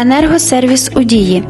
Енергосервіс у дії.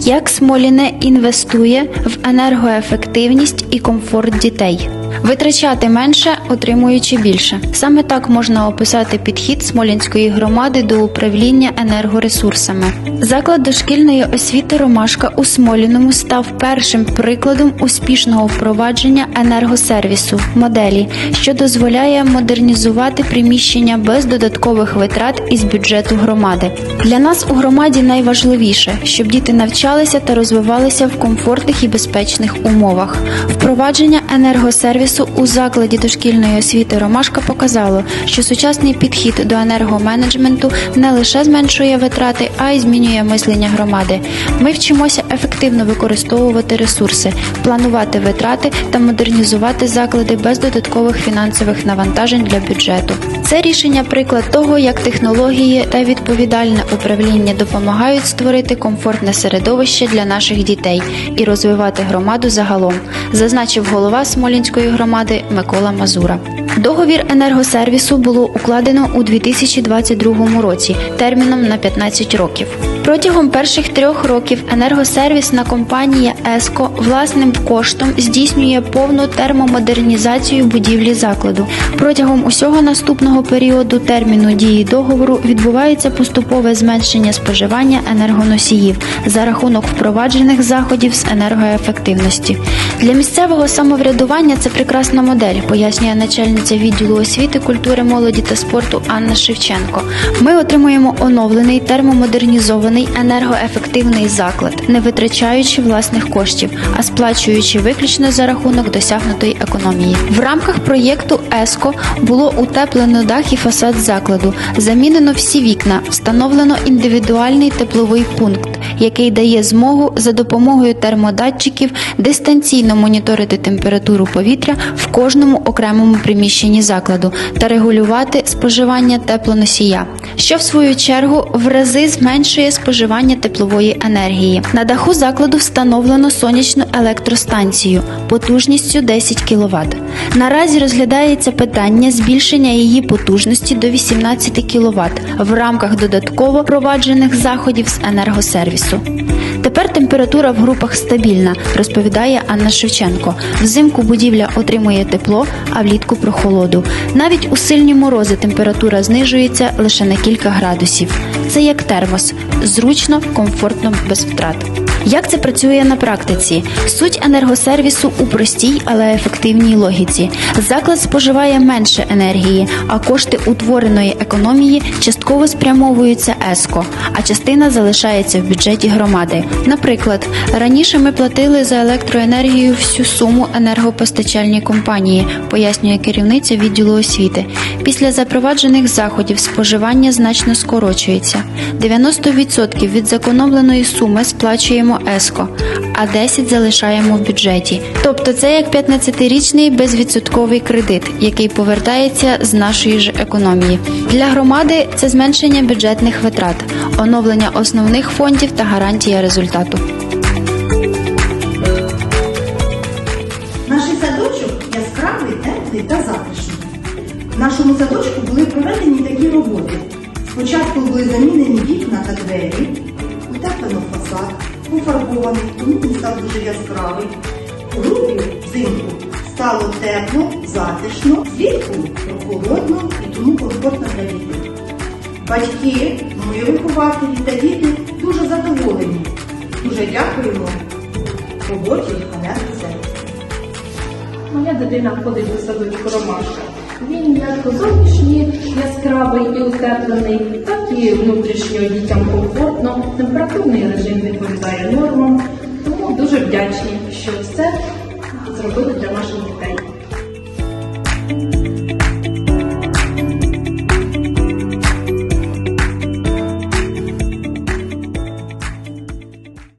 Як Смоліне інвестує в енергоефективність і комфорт дітей. Витрачати менше, отримуючи більше. Саме так можна описати підхід Смолінської громади до управління енергоресурсами. Заклад дошкільної освіти Ромашка у Смоліному став першим прикладом успішного впровадження енергосервісу моделі, що дозволяє модернізувати приміщення без додаткових витрат із бюджету громади. Для нас у громаді найважливіше, щоб діти навчалися та розвивалися в комфортних і безпечних умовах. Впровадження енергосервісу у закладі дошкільної освіти Ромашка показало, що сучасний підхід до енергоменеджменту не лише зменшує витрати, а й змінює мислення громади. Ми вчимося ефективно використовувати ресурси, планувати витрати та модернізувати заклади без додаткових фінансових навантажень для бюджету. Це рішення приклад того, як технології та відповідальне управління допомагають створити комфортне середовище для наших дітей і розвивати громаду загалом, зазначив голова Смолінської громади Микола Мазура. Договір енергосервісу було укладено у 2022 році терміном на 15 років. Протягом перших трьох років енергосервісна компанія ЕСКО власним коштом здійснює повну термомодернізацію будівлі закладу. Протягом усього наступного періоду терміну дії договору відбувається поступове зменшення споживання енергоносіїв за рахунок впроваджених заходів з енергоефективності. Для місцевого самоврядування це прекрасна модель, пояснює начальниця відділу освіти, культури, молоді та спорту Анна Шевченко. Ми отримуємо оновлений термомодернізований енергоефективний заклад, не витрачаючи власних коштів, а сплачуючи виключно за рахунок досягнутої економії. В рамках проєкту ЕСКО було утеплено дах і фасад закладу, замінено всі вікна, встановлено індивідуальний тепловий пункт, який дає змогу за допомогою термодатчиків дистанційно моніторити температуру повітря в кожному окремому приміщенні закладу та регулювати споживання теплоносія, що в свою чергу в рази зменшує споживання теплової енергії. На даху закладу встановлено сонячну електростанцію потужністю 10 кВт. Наразі розглядається питання збільшення її потужності до 18 кВт в рамках додатково проваджених заходів з енергосервісу. Тепер температура в групах стабільна, розповідає Анна Шевченко. Взимку будівля отримує тепло, а влітку прохолоду. Навіть у сильні морози температура знижується лише на кілька градусів. Це як термос, зручно, комфортно, без втрат. Як це працює на практиці? Суть енергосервісу у простій, але ефективній логіці. Заклад споживає менше енергії, а кошти утвореної економії частково спрямовуються ЕСКО, а частина залишається в бюджеті громади. Наприклад, раніше ми платили за електроенергію всю суму енергопостачальній компанії, пояснює керівниця відділу освіти. Після запроваджених заходів споживання значно скорочується. 90% від зекономленої суми сплачуємо ЕСКО, а 10 залишаємо в бюджеті. Тобто це як 15-річний безвідсотковий кредит, який повертається з нашої ж економії. Для громади це зменшення бюджетних витрат, оновлення основних фондів та гарантія результату. Наш садочок яскравий, теплий та затишний. В нашому садочку були проведені такі роботи. Спочатку були замінені вікна та двері, утеплено фасад, пофарбований, тому став дуже яскравий. У групі взимку стало тепло, затишно, влітку прохолодно і тому комфортно для дітей. Батьки, мої вихователі та діти дуже задоволені. Дуже дякуємо роботі енергосервісу. Моя дитина ходить до садочку Ромашка. Він як зовнішній яскравий і утеплений, так і внутрішньо дітям комфортно. Температурний режим відповідає нормам. Тому дуже вдячні, що все зробили для наших дітей.